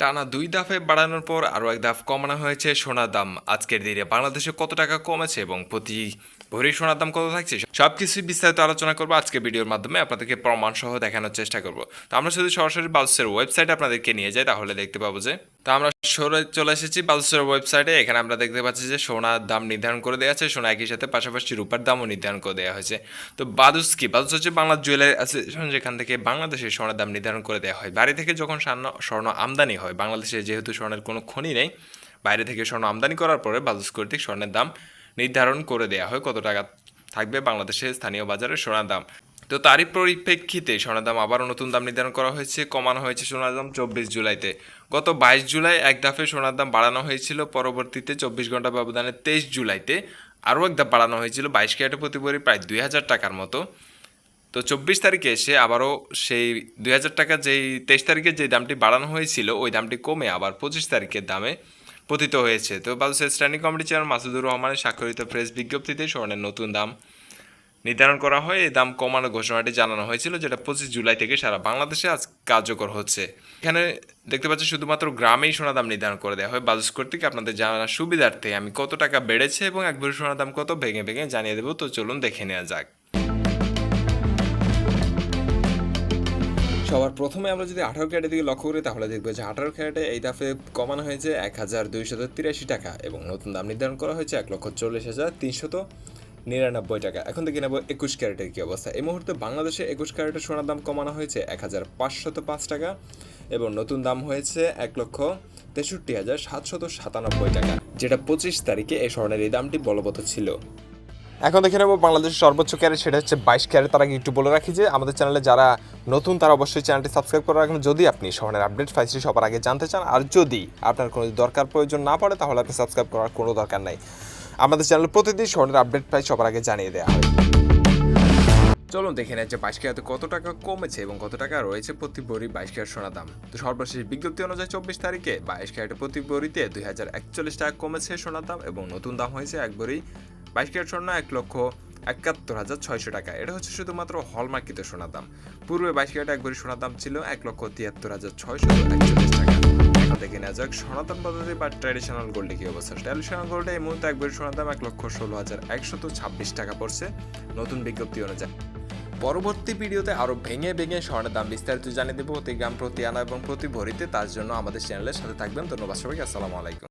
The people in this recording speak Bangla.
টানা দুই দাফে বাড়ানোর পর আরও এক দাফ কমানো হয়েছে সোনার দাম। আজকের দিনে বাংলাদেশে কত টাকা কমেছে এবং প্রতি ভরি সোনার দাম কত থাকছে সব কিছুই বিস্তারিত আলোচনা করব আজকে ভিডিওর মাধ্যমে। আপনাদেরকে প্রমাণসহ দেখানোর চেষ্টা করব। তো আমরা যদি সরাসরি বালুসের ওয়েবসাইট আপনাদেরকে নিয়ে যাই, তাহলে দেখতে পাবো যে তো আমরা সরে চলে এসেছি বালুসের ওয়েবসাইটে। এখানে আমরা দেখতে পাচ্ছি যে সোনার দাম নির্ধারণ করে দেওয়া আছে, সোনা একই সাথে পাশাপাশি রূপার দামও নির্ধারণ করে দেওয়া হয়েছে। তো বাদুস কি? বাদুস হচ্ছে বাংলা জুয়েলারি অ্যাসোসিয়েশন, যেখান থেকে বাংলাদেশের সোনার দাম নির্ধারণ করে দেওয়া হয়। বাড়ি থেকে যখন স্বর্ণ স্বর্ণ আমদানি হয়, বাংলাদেশে যেহেতু স্বর্ণের কোনো খনি নেই, বাইরে থেকে স্বর্ণ আমদানি করার পরে বাদুস কর্তৃক স্বর্ণের দাম নির্ধারণ করে দেওয়া হয়। কত টাকা থাকবে বাংলাদেশের স্থানীয় বাজারে সোনার দাম? তো তারই পরিপ্রেক্ষিতে সোনার দাম আবারও নতুন দাম নির্ধারণ করা হয়েছে, কমানো হয়েছে সোনার দাম চব্বিশ জুলাইতে। গত বাইশ জুলাই এক ধাপে সোনার দাম বাড়ানো হয়েছিল, পরবর্তীতে চব্বিশ ঘণ্টা ব্যবধানে তেইশ জুলাইতে আরও এক ধাপ বাড়ানো হয়েছিল, বাইশ ক্যারেটে প্রতি প্রায় দুই হাজার টাকার মতো। তো চব্বিশ তারিখে এসে আবারও সেই দুই হাজার টাকা যেই তেইশ তারিখে যে দামটি বাড়ানো হয়েছিল, ওই দামটি কমে আবার পঁচিশ তারিখের দামে পতিত হয়েছে। তো বাংলাদেশের স্ট্যান্ডিং কমিটি চেয়ারম্যান মাসুদুর রহমানের স্বাক্ষরিত প্রেস বিজ্ঞপ্তিতে স্বর্ণের নতুন দাম নির্ধারণ করা হয়। এই দাম কমানোর ঘোষণাটি জানানো হয়েছিল, যেটা পঁচিশ জুলাই থেকে সারা বাংলাদেশে আজ কার্যকর হচ্ছে। এখানে দেখতে পাচ্ছি শুধুমাত্র গ্রামেই সোনা দাম নির্ধারণ করে দেওয়া হয়। বাজুস কর্তৃক আপনাদের জানার সুবিধার্থে আমি কত টাকা বেড়েছে এবং এক ভরি সোনার দাম কত ভেঙে ভেঙে জানিয়ে দেবো। তো চলুন দেখে নেওয়া যাক। সবার প্রথমে আমরা যদি আঠারো ক্যারেটের দিকে লক্ষ্য করি, তাহলে দেখব যে আঠারো ক্যারেটে এই দাফে কমানো হয়েছে এক হাজার দুইশত তিরাশি টাকা এবং নতুন দাম নির্ধারণ করা হয়েছে এক লক্ষ চল্লিশ হাজার তিনশত নিরানব্বই টাকা। এখন দেখে নেব একুশ ক্যারেটের কী অবস্থা। এই মুহূর্তে বাংলাদেশে একুশ ক্যারেটের সোনার দাম কমানো হয়েছে এক হাজার পাঁচশত পাঁচ টাকা এবং নতুন দাম হয়েছে এক লক্ষ তেষট্টি হাজার সাতশত সাতানব্বই টাকা, যেটা পঁচিশ তারিখে এই স্বর্ণের এই দামটি বলবৎ ছিল। এখন দেখে নেব বাংলাদেশের সর্বোচ্চ ক্যারেট, সেটা হচ্ছে বাইশ ক্যারেট। তার একটু বলে রাখি যে আমাদের চ্যানেলে যারা নতুন, তারা অবশ্যই চ্যানেলটি সাবস্ক্রাইব করে রাখবেন যদি আপনি স্বর্ণের আপডেট ফাইসটি সবার আগে জানতে চান, আর যদি আপনার কোনো দরকার, প্রয়োজন না পড়ে, তাহলে আপনি সাবস্ক্রাইব করার কোনো দরকার নাই। আমাদের চ্যানেলে প্রতিদিন স্বর্ণের আপডেট প্রায় সবার আগে জানিয়ে দেওয়া হয়। চলুন দেখে নেয় যে বাইশ ক্যারেটে কত টাকা কমেছে এবং কত টাকা রয়েছে প্রতি বড়ি বাইশ ক্যারেট সোনা দাম। তো সর্বশেষ বিজ্ঞপ্তি অনুযায়ী চব্বিশ তারিখে বাইশ ক্যারেটের প্রতি বড়িতে দুই হাজার একচল্লিশ টাকা কমেছে সোনার দাম এবং নতুন দাম হয়েছে এক বড়ি বাইশ ক্যারেট স্বর্ণ এক লক্ষ একাত্তর হাজার ছয়শো টাকা। এটা হচ্ছে শুধুমাত্র হলমার্কিত সোনার দাম। পূর্বে বাইশ ক্যারেট এক ভরি সোনার দাম ছিল এক লক্ষ তিয়াত্তর হাজার ছয়শো একচল্লিশ। দেখে নেওয়া যাক, সনাতন পদ্ধতি বা ট্র্যাডিশনাল গোল্ডে কি অবস্থা? ট্র্যাডিশনাল গোল্ডে এই মুহূর্তে এক ভরি সোনার দাম এক লক্ষ ষোলো হাজার একশত ছাব্বিশ টাকা পড়ছে। নতুন বিজ্ঞপ্তি অনুযায়ী। পরবর্তী ভিডিওতে আরও ভেঙে ভেঙে স্বর্ণের দাম বিস্তারিত জানিয়ে দেবো। প্রতি গ্রাম, প্রতি আনা এবং প্রতি ভরিতে তার জন্য আমাদের চ্যানেলের সাথে থাকবেন। ধন্যবাদ সবাইকে, আসসালামু আলাইকুম।